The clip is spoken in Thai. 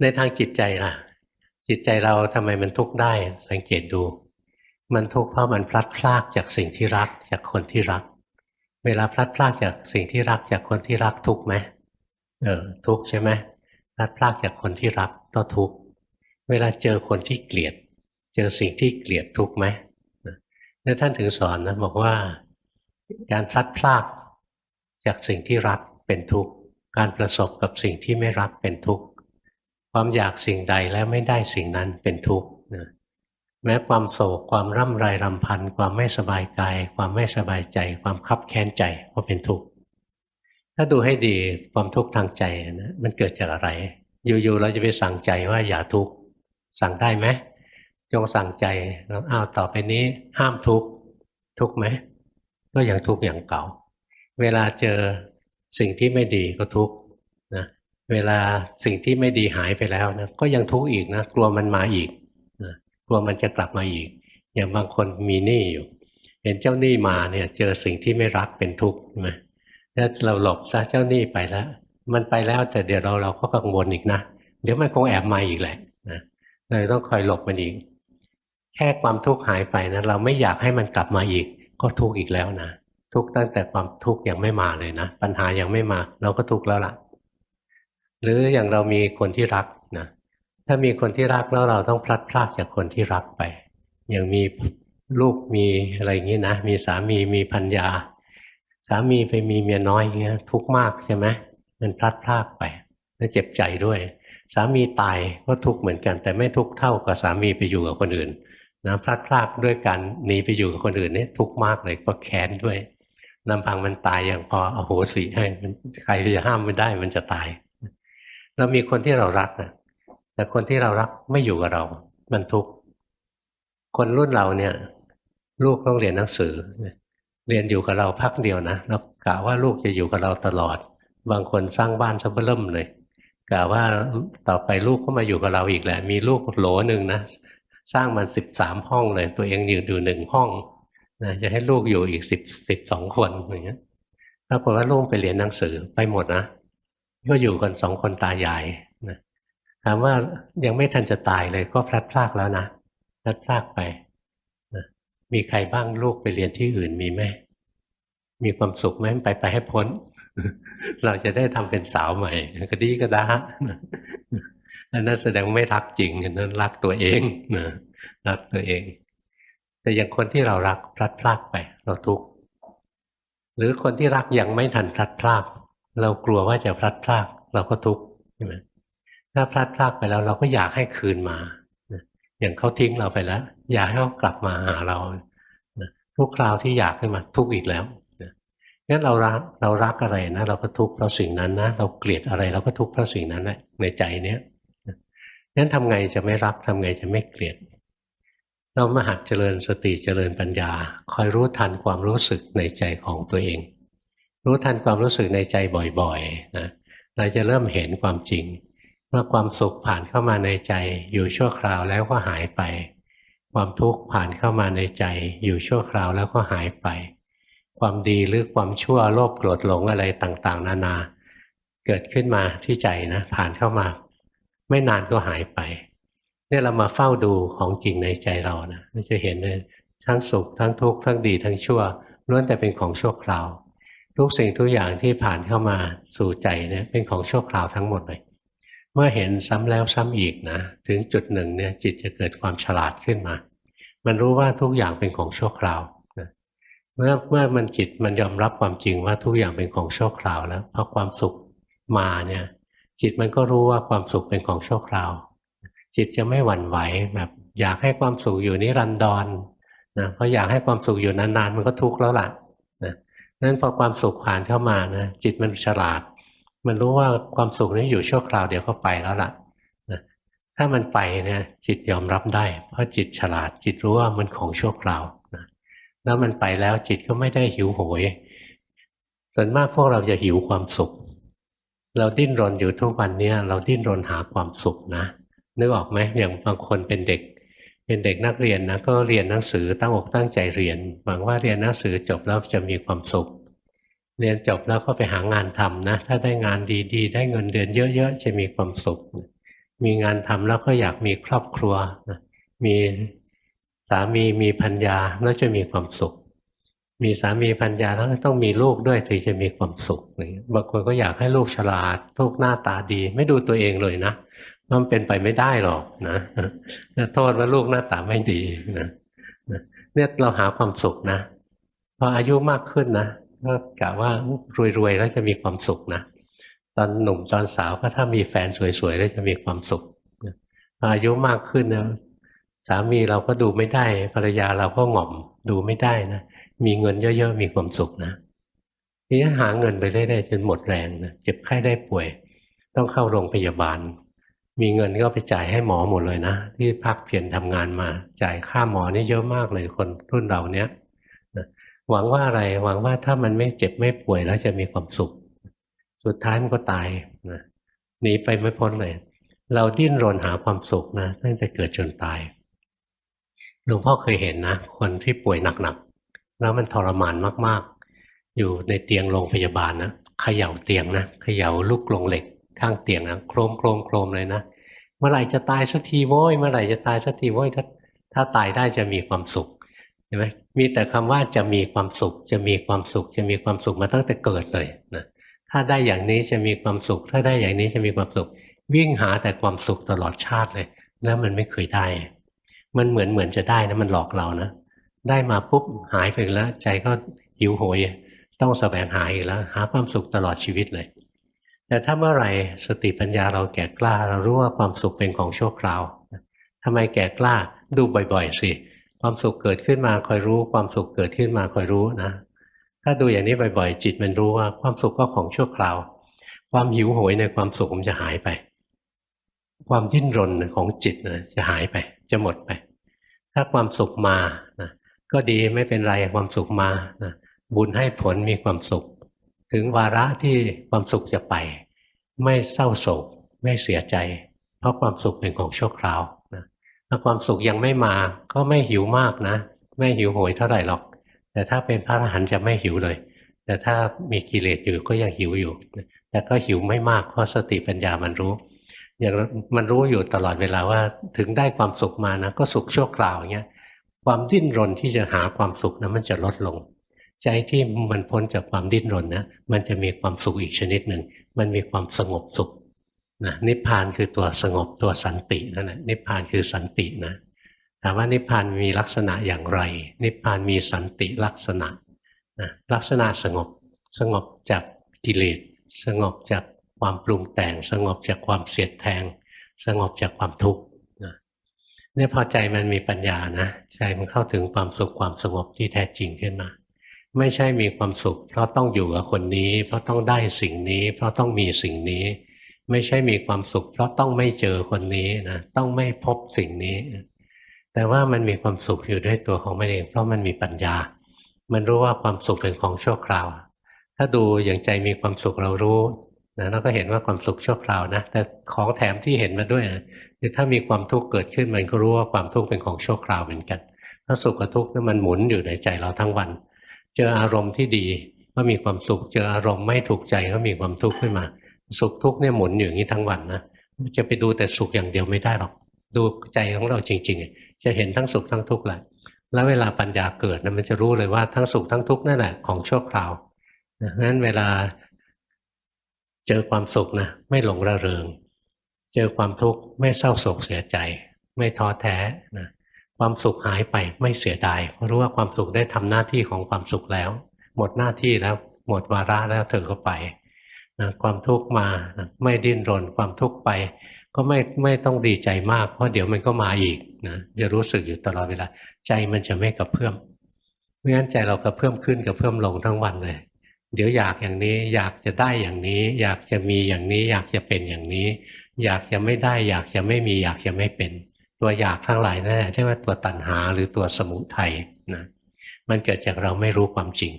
ในทางจิตใจล่ะ จิตใจเราทำไมมันทุกข์ได้ สังเกตดู มันทุกข์เพราะมันพลัดพรากจากสิ่งที่รัก จากคนที่รัก เวลาพลัดพรากจากสิ่งที่รัก จากคนที่รักทุกข์ไหมเออทุกข์ใช่ไหมพลัดพรากจากคนที่รักก็ทุกข์เวลาเจอคนที่เกลียด เจอสิ่งที่เกลียดทุกข์ไหมนี่ท่านถึงสอนนะบอกว่า การพลัดพรากจากสิ่งที่รักเป็นทุกข์การประสบกับสิ่งที่ไม่รักเป็นทุกข์ ความอยากสิ่งใดแล้วไม่ได้สิ่งนั้นเป็นทุกข์นะแม้ความโศกความร่ำไรรำพัน ความไม่สบายกาย ความไม่สบายใจ ความคับแค้นใจก็เป็นทุกข์ถ้าดูให้ดีความทุกข์ทางใจนะมันเกิดจากอะไร อยู่ๆเราจะไปสั่งใจว่าอย่าทุกข์สั่งได้ไหมจงสั่งใจแล้วอ้าวต่อไปนี้ ห้ามทุกข์ทุกข์ไหมก็ยังทุกข์อย่างเก่า เวลาเจอสิ่งที่ไม่ดีก็ทุกข์นะ เวลาสิ่งที่ไม่ดีหายไปแล้วนะก็ยังทุกข์อีกนะกลัวมันมาอีกนะกลัวมันจะกลับมาอีก อย่างบางคนมีหนี้อยู่ เห็นเจ้าหนี้มาเนี่ย เจอสิ่งที่ไม่รักเป็นทุกข์ใช่ไหมถ้าเราหลบซะเจ้าหนี้ไปแล้ว มันไปแล้วแต่เดี๋ยวเราเราก็กังวลอีกนะเดี๋ยวมันคงแอบมาอีกแหละนะเลยต้องคอยหลบมันอีก แค่ความทุกข์หายไปนะเราไม่อยากให้มันกลับมาอีก ก็ทุกข์อีกแล้วนะทุกข์ตั้งแต่ความทุกข์ยังไม่มาเลยนะปัญหายังไม่มา เราก็ทุกข์แล้วล่ะ หรืออย่างเรามีคนที่รักนะถ้ามีคนที่รักแล้วเราต้องพลัดพรากจากคนที่รักไป อย่างมีลูกมีอะไรอย่างนี้นะมีสามีมีพัญญา สามีไปมีเมียน้อยอย่างเงี้ยทุกข์มากใช่ไหมมันพลัดพรากไปแล้วเจ็บใจด้วย สามีตายก็ทุกข์เหมือนกัน แต่ไม่ทุกข์เท่ากับสามีไปอยู่กับคนอื่นนะพลัดพรากด้วยการหนีไปอยู่กับคนอื่นนี่ทุกข์มากเลยก็แค้นด้วยลำพังมันตายอย่างพออโหสิให้มันใครจะห้ามไม่ได้มันจะตาย เรามีคนที่เรารักนะแต่คนที่เรารักไม่อยู่กับเรา มันทุกข์คนรุ่นเราเนี่ย ลูกต้องเรียนหนังสือ เรียนอยู่กับเราพักเดียวนะแล้วกะว่าลูกจะอยู่กับเราตลอด บางคนสร้างบ้านซะเบิ่มเลยกะว่าต่อไปลูกก็มาอยู่กับเราอีกแหละ มีลูกโหลหนึ่งนะสร้างมันสิบสามห้องเลย ตัวเองอยู่อยู่หนึ่งห้องนะจะให้ลูกอยู่อีกสิบสิบสองคนอย่างเงี้ยปรากฏว่าลูกไปเรียนหนังสือไปหมดนะ ก็อยู่กันสองคนตายายนะถามว่ายังไม่ทันจะตายเลยก็พลัดพรากแล้วนะพลัดพรากไปนะมีใครบ้างลูกไปเรียนที่อื่นมีไหมมีความสุขไหมไปไปให้พ้น เราจะได้ทำเป็นสาวใหม่ก็ดีก็ได้อันนั้นแสดงไม่รักจริงนนั้นรักตัวเองนะรักตัวเอง แต่อย่างคนที่เรารักพลัดพรากไป เราทุกข์หรือคนที่รักยังไม่ทันพลัดพราก เรากลัวว่าจะพลัดพรากเราก็ทุกข์ใช่ไหมถ้าพลัดพรากไปแล้ว เราก็อยากให้คืนมา อย่างเขาทิ้งเราไปแล้ว อยากให้เขากลับมาหาเรา ทุกคราวที่อยากให้มาทุกข์อีกแล้วงั้นเรารักเรารักอะไรนะ เราก็ทุกข์เพราะสิ่งนั้นนะ เราเกลียดอะไรเราก็ทุกข์เพราะสิ่งนั้นแหละในใจเนี้ยงั้นทำไงจะไม่รักทำไงจะไม่เกลียด เรามาหัดเจริญสติเจริญปัญญา คอยรู้ทันความรู้สึกในใจของตัวเอง รู้ทันความรู้สึกในใจบ่อยๆนะเราจะเริ่มเห็นความจริงว่าความสุขผ่านเข้ามาในใจอยู่ชั่วคราวแล้วก็หายไป ความทุกข์ผ่านเข้ามาในใจ อยู่ชั่วคราวแล้วก็หายไป ความดีหรือความชั่วโลภโกรธหลงอะไรต่างๆ นานา เกิดขึ้นมาที่ใจนะ ผ่านเข้ามา ไม่นานก็หายไปเนี่ยเรามาเฝ้าดูของจริงในใจเรานะเราจะเห็นเลยทั้งสุขทั้งทุกข์ทั้งดีทั้งชั่วล้วนแต่เป็นของชั่วคราว ทุกสิ่งทุกอย่างที่ผ่านเข้ามาสู่ใจเนี่ยเป็นของชั่วคราวทั้งหมดเลยเมื่อเห็นซ้ำแล้วซ้ำอีกนะถึงจุดหนึ่งเนี่ยจิตจะเกิดความฉลาดขึ้นมา มันรู้ว่าทุกอย่างเป็นของชั่วคราวนะเมื่อเมื่อมันจิตมันยอมรับความจริงว่าทุกอย่างเป็นของชั่วคราวแล้วพอความสุขมาเนี่ยจิตมันก็รู้ว่าความสุขเป็นของชั่วคราว จิตจะไม่หวั่นไหวแบบอยากให้ความสุขอยู่นิรันดรนะเพราะอยากให้ความสุขอยู่นานๆ มันก็ทุกข์แล้วล่ะ นั้นพอความสุขผ่านเข้ามานะจิตมันฉลาด มันรู้ว่าความสุขนี้อยู่ชั่วคราวเดี๋ยวก็ไปแล้วล่ะนะถ้ามันไปเนี่ยจิตยอมรับได้ เพราะจิตฉลาด จิตรู้ว่ามันของชั่วคราวนะแล้วมันไปแล้วจิตก็ไม่ได้หิวโหยส่วนมากพวกเราจะหิวความสุข เราดิ้นรนอยู่ทุกวันนี้เราดิ้นรนหาความสุขนะนึกออกไหมอย่างบางคนเป็นเด็ก เป็นเด็กนักเรียนนะก็เรียนหนังสือตั้งอกตั้งใจเรียน หวังว่าเรียนหนังสือจบแล้วจะมีความสุข เรียนจบแล้วก็ไปหางานทำนะ ถ้าได้งานดีๆ ได้เงินเดือนเยอะๆ จะมีความสุข มีงานทำแล้วก็อยากมีครอบครัวมีสามีมีพัญญาแล้วจะมีความสุข มีสามีพัญญาแล้วต้องมีลูกด้วยถึงจะมีความสุขบางคนก็อยากให้ลูกฉลาดลูกหน้าตาดี ไม่ดูตัวเองเลยนะ มันเป็นไปไม่ได้หรอกนะนะโทษว่าลูกหน้าตาไม่ดีนะเนี่ยเราหาความสุขนะพออายุมากขึ้นนะก็กะว่ารวยๆแล้วจะมีความสุขนะตอนหนุ่มตอนสาวก็ถ้ามีแฟนสวยๆแล้วจะมีความสุขพออายุมากขึ้นนะสามีเราก็ดูไม่ได้ภรรยาเราก็หง่อมดูไม่ได้นะมีเงินเยอะๆมีความสุขนะทีนี้หาเงินไปเรื่อยๆจนหมดแรงนะเจ็บไข้ได้ป่วย ต้องเข้าโรงพยาบาล มีเงินก็ไปจ่ายให้หมอหมดเลยนะ ที่พักเพียรทำงานมา จ่ายค่าหมอนี่เยอะมากเลยคนรุ่นเราเนี้ยนะหวังว่าอะไรหวังว่าถ้ามันไม่เจ็บไม่ป่วยแล้วจะมีความสุข สุดท้ายมันก็ตายนะหนีไปไม่พ้นเลย เราดิ้นรนหาความสุขนะตั้งแต่เกิดจนตายหลวงพ่อเคยเห็นนะ คนที่ป่วยหนักๆแล้วมันทรมานมากๆ อยู่ในเตียงโรงพยาบาลนะเขย่าเตียงนะเขย่าลูกกรงเหล็ก ข้างเตียงนะโครมโครมโครมเลยนะ เมื่อไหร่จะตายสักทีโว้ยเมื่อไหร่จะตายสักทีโว้ยถ้าถ้าตายได้จะมีความสุขเห็นไหมมีแต่คำว่าจะมีความสุข จะมีความสุข จะมีความสุขมาตั้งแต่เกิดเลยนะถ้าได้อย่างนี้จะมีความสุข ถ้าได้อย่างนี้จะมีความสุข วิ่งหาแต่ความสุขตลอดชาติเลย แล้วมันไม่เคยได้ มันเหมือนเหมือนจะได้นะมันหลอกเรานะได้มาปุ๊บหายไปแล้ว ใจก็หิวโหย ต้องแสวงหาอีกแล้ว หาความสุขตลอดชีวิตเลย แต่ถ้าเมื่อไหร่สติปัญญาเราแก่กล้า เรารู้ว่าความสุขเป็นของชั่วคราวทำไมแก่กล้าดูบ่อยๆสิความสุขเกิดขึ้นมาคอยรู้ ความสุขเกิดขึ้นมาคอยรู้นะ ถ้าดูอย่างนี้บ่อยๆ จิตมันรู้ว่าความสุขก็ของชั่วคราว ความหิวโหยในความสุขมันจะหายไป ความดิ้นรนของจิตนะจะหายไป จะหมดไป ถ้าความสุขมานะก็ดีไม่เป็นไรความสุขมานะบุญให้ผลมีความสุข ถึงวาระที่ความสุขจะไป ไม่เศร้าโศก ไม่เสียใจ เพราะความสุขเป็นของชั่วคราวนะถ้าความสุขยังไม่มาก็ไม่หิวมากนะ ไม่หิวโหยเท่าไหร่หรอก แต่ถ้าเป็นพระอรหันต์จะไม่หิวเลย แต่ถ้ามีกิเลสอยู่ก็ยังหิวอยู่ แต่ก็หิวไม่มากเพราะสติปัญญามันรู้อย่างมันรู้อยู่ตลอดเวลาว่าถึงได้ความสุขมานะก็สุขชั่วคราวอย่างเงี้ยความดิ้นรนที่จะหาความสุขนะมันจะลดลง ใจที่มันพ้นจากความดิ้นรนนะมันจะมีความสุขอีกชนิดหนึ่ง มันมีความสงบสุขนะนิพพานคือตัวสงบตัวสันตินั่นแหละนิพพานคือสันตินะถามว่านิพพานมีลักษณะอย่างไร นิพพานมีสันติลักษณะนะลักษณะสงบสงบจากกิเลสสงบจากความปรุงแต่ง สงบจากความเสียดแทง สงบจากความทุกข์นะเนี่ยพอใจมันมีปัญญานะใจมันเข้าถึงความสุขความสงบที่แท้จริงขึ้นมา ไม่ใช่มีความสุข เพราะต้องอยู่กับคนนี้ เพราะต้องได้สิ่งนี้ เพราะต้องมีสิ่งนี้ ไม่ใช่มีความสุข เพราะต้องไม่เจอคนนี้นะต้องไม่พบสิ่งนี้ แต่ว่ามันมีความสุขอยู่ด้วยตัวของมันเอง เพราะมันมีปัญญา มันรู้ว่าความสุขเป็นของชั่วคราว ถ้าดูอย่างใจมีความสุขเรารู้นะเราก็เห็นว่าความสุขชั่วคราวนะ แต่ของแถมที่เห็นมาด้วยนะคือถ้ามีความทุกข์เกิดขึ้นมันก็รู้ว่าความทุกข์เป็นของชั่วคราวเหมือนกันถ้าสุขกับทุกข์นั้นมันหมุนอยู่ในใจเราทั้งวัน เจออารมณ์ที่ดีก็มีความสุข เจออารมณ์ไม่ถูกใจก็มีความทุกข์ขึ้นมา สุขทุกข์เนี่ยหมุนอยู่อย่างนี้ทั้งวันนะจะไปดูแต่สุขอย่างเดียวไม่ได้หรอก ดูใจของเราจริง ๆ จะเห็นทั้งสุขทั้งทุกข์แหละแล้วเวลาปัญญาเกิดนะมันจะรู้เลยว่าทั้งสุขทั้งทุกข์นั่นแหละของชั่วคราวนะงั้นเวลาเจอความสุขนะไม่หลงระเริง เจอความทุกข์ไม่เศร้าโศกเสียใจ ไม่ท้อแท้นะ ความสุขหายไปไม่เสียดายเพราะรู้ว่าความสุขได้ทำหน้าที่ของความสุขแล้ว หมดหน้าที่แล้วหมดวาระแล้วเธอก็ไปนะความทุกข์มานะไม่ดิ้นรนความทุกข์ไป ก็ไม่ไม่ต้องดีใจมากเพราะเดี๋ยวมันก็มาอีกนะจะรู้สึกอยู่ตลอดเวลาใจมันจะไม่กระเพื่อมไม่งั้นใจเรากระเพื่อมขึ้นกระเพื่อมลงทั้งวันเลย เดี๋ยวอยากอย่างนี้อยากจะได้อย่างนี้ อยากจะมีอย่างนี้ อยากจะเป็นอย่างนี้ อยากจะไม่ได้ อยากจะไม่มีอยากจะไม่เป็น ตัวอยากทั้งหลายนั่นแหละเรียกว่าตัวตัณหาหรือตัวสมุทัยนะมันเกิดจากเราไม่รู้ความจริง